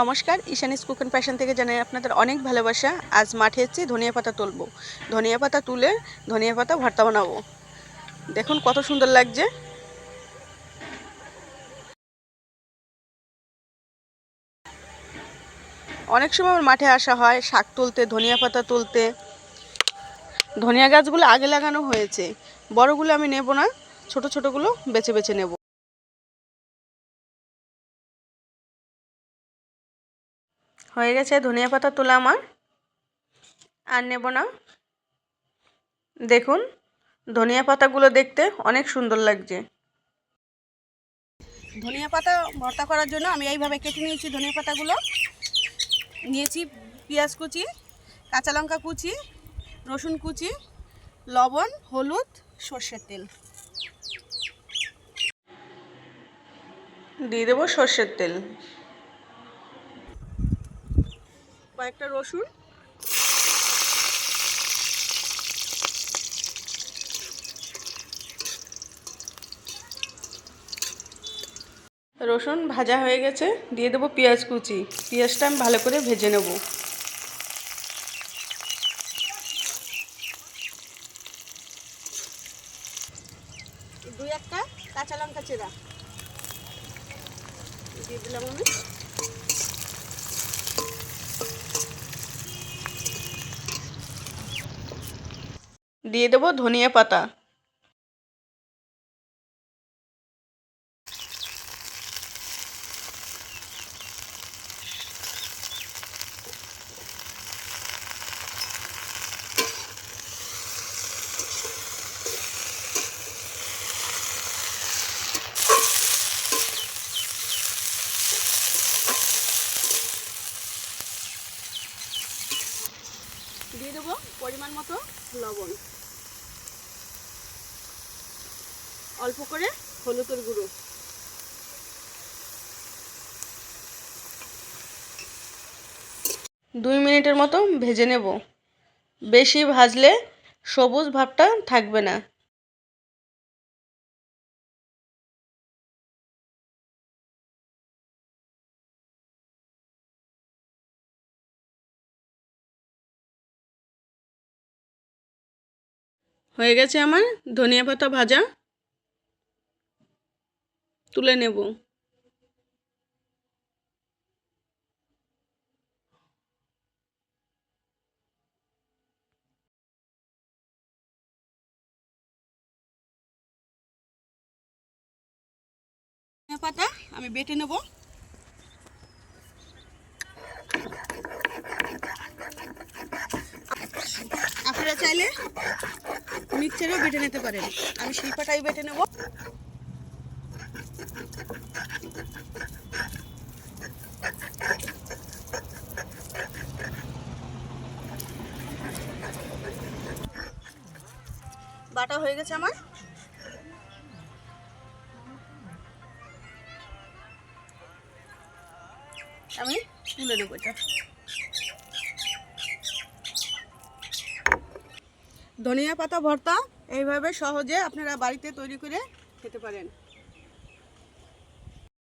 নমস্কার, ঈশানিস cook and passion থেকে জানাই আপনাদের অনেক ভালোবাসা। আজ মাঠে এসেছি, ধনিয়া পাতা তুলবো। ধনিয়া পাতা তুলে ধনিয়া পাতা ভর্তা বানাবো। দেখুন কত সুন্দর লাগছে। অনেক সময় আমার মাঠে আসা হয়, শাক তুলতে, ধনিয়া পাতা তুলতে। ধনিয়া গাছগুলো আগে লাগানো হয়েছে। বড়গুলো আমি নেব না, ছোট ছোটগুলো বেছে বেছে নেব। হয়ে গেছে ধনিয়া পাতা তোলা আমার। আর নেব না। দেখুন, ধনিয়া পাতাগুলো দেখতে অনেক সুন্দর লাগছে। ধনিয়া পাতা ভর্তা করার জন্য আমি এইভাবে কেটে নিয়েছি ধনিয়া পাতাগুলো। নিয়েছি পেঁয়াজ কুচি, কাঁচা লঙ্কা কুচি, রসুন কুচি, লবণ, হলুদ, সর্ষের তেল। দিয়ে দেবো সর্ষের তেল। কয়েকটা রসুন। রসুন ভাজা হয়ে গেছে, দিয়ে দেবো পেঁয়াজ কুচি। পেঁয়াজটা আমি ভালো করে ভেজে নেব। একটা কাঁচা লঙ্কা চেরা। দিয়ে দিলাম আমি। দিয়ে দেবো ধনিয়া পাতা। দিয়ে দেবো পরিমাণ মতো লবণ। অল্প করে হলুদের গুঁড়ো। দুই মিনিটের মতো ভেজে নেব। বেশি ভাজলে সবুজ ভাবটা থাকবে না। হয়ে গেছে আমার ধনিয়া পাতা ভাজা। তুলে নেব। পাতা আমি বেটে নেব। আপনারা চাইলে মিক্সচারেও বেটে নিতে পারেন। আমি শিল্পাটাই বেটে নেব। বাটা হয়ে গেছে আমার? আমি তুলে নেব এটা। ধনিয়া পাতা ভর্তা, এইভাবে সহজে আপনারা বাড়িতে তৈরি করে খেতে পারেন।